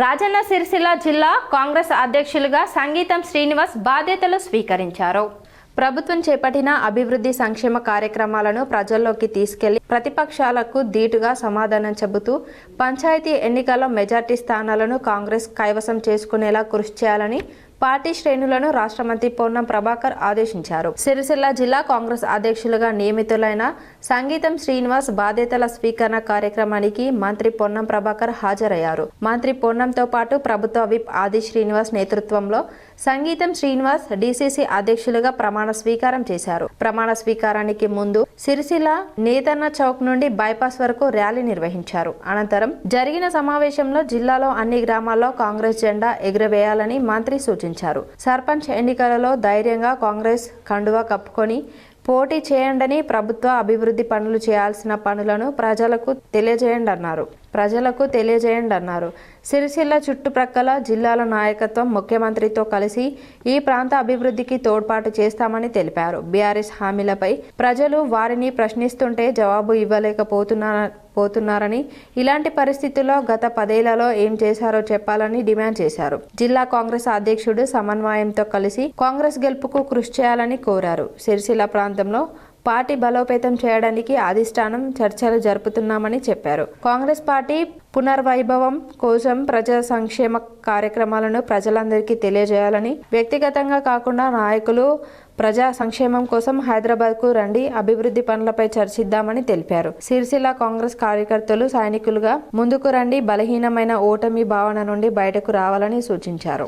రాజన్న సిరిసిల్ల జిల్లా కాంగ్రెస్ అధ్యక్షులుగా సంగీతం శ్రీనివాస్ బాధ్యతలు స్వీకరించారు. ప్రభుత్వం చేపట్టిన అభివృద్ధి సంక్షేమ కార్యక్రమాలను ప్రజల్లోకి తీసుకెళ్ళి ప్రతిపక్షాలకు ధీటుగా సమాధానం చెబుతూ పంచాయతీ ఎన్నికల్లో మెజార్టీ స్థానాలను కాంగ్రెస్ కైవసం చేసుకునేలా కృషి చేయాలని పార్టీ శ్రేణులను రాష్ట్ర మంత్రి పొన్నం ప్రభాకర్ ఆదేశించారు. సిరిసిల్ల జిల్లా కాంగ్రెస్ అధ్యక్షులుగా నియమితులైన సంగీతం శ్రీనివాస్ బాధ్యతల స్వీకరణ కార్యక్రమానికి మంత్రి పొన్నం ప్రభాకర్ హాజరయ్యారు. మంత్రి పొన్నంతో పాటు ప్రభుత్వ విప్ ఆది శ్రీనివాస్ నేతృత్వంలో సంగీతం శ్రీనివాస్ డీసీసీ అధ్యక్షులుగా ప్రమాణ స్వీకారం చేశారు. ప్రమాణ స్వీకారానికి ముందు సిరిసిల్ల నేతన్న చౌక్ నుండి బైపాస్ వరకు ర్యాలీ నిర్వహించారు. అనంతరం జరిగిన సమావేశంలో జిల్లాలో అన్ని గ్రామాల్లో కాంగ్రెస్ జెండా ఎగురవేయాలని మంత్రి సూచించారు. సర్పంచ్ ఎన్నికలలో ధైర్యంగా కాంగ్రెస్ కండువా కప్పుకొని పోటీ చేయండని ప్రభుత్వ అభివృద్ధి పనులు చేయాల్సిన పనులను ప్రజలకు తెలియజేయండి అన్నారు ప్రజలకు తెలియజేయండి అన్నారు సిరిసిల్ల చుట్టుప్రక్కల జిల్లాల నాయకత్వం ముఖ్యమంత్రితో కలిసి ఈ ప్రాంత అభివృద్ధికి తోడ్పాటు చేస్తామని తెలిపారు. బీఆర్ఎస్ హామీలపై ప్రజలు వారిని ప్రశ్నిస్తుంటే జవాబు ఇవ్వలేకపోతున్నా పోతున్నారని ఇలాంటి పరిస్థితుల్లో గత పదేళ్ళలో ఏం చేశారో చెప్పాలని డిమాండ్ చేశారు. జిల్లా కాంగ్రెస్ అధ్యక్షుడు సమన్వయంతో కలిసి కాంగ్రెస్ గెలుపుకు కృషి చేయాలని కోరారు. సిరిసిల్ల ప్రాంతంలో పార్టీ బలోపేతం చేయడానికి అధిష్టానం చర్చలు జరుపుతున్నామని చెప్పారు. కాంగ్రెస్ పార్టీ పునర్వైభవం కోసం ప్రజా సంక్షేమ కార్యక్రమాలను ప్రజలందరికీ తెలియజేయాలని వ్యక్తిగతంగా కాకుండా నాయకులు ప్రజా సంక్షేమం కోసం హైదరాబాద్కు రండి అభివృద్ధి పనులపై చర్చిద్దామని తెలిపారు. సిరిసిల్ల కాంగ్రెస్ కార్యకర్తలు సైనికులుగా ముందుకు రండి బలహీనమైన ఓటమి భావన నుండి బయటకు రావాలని సూచించారు.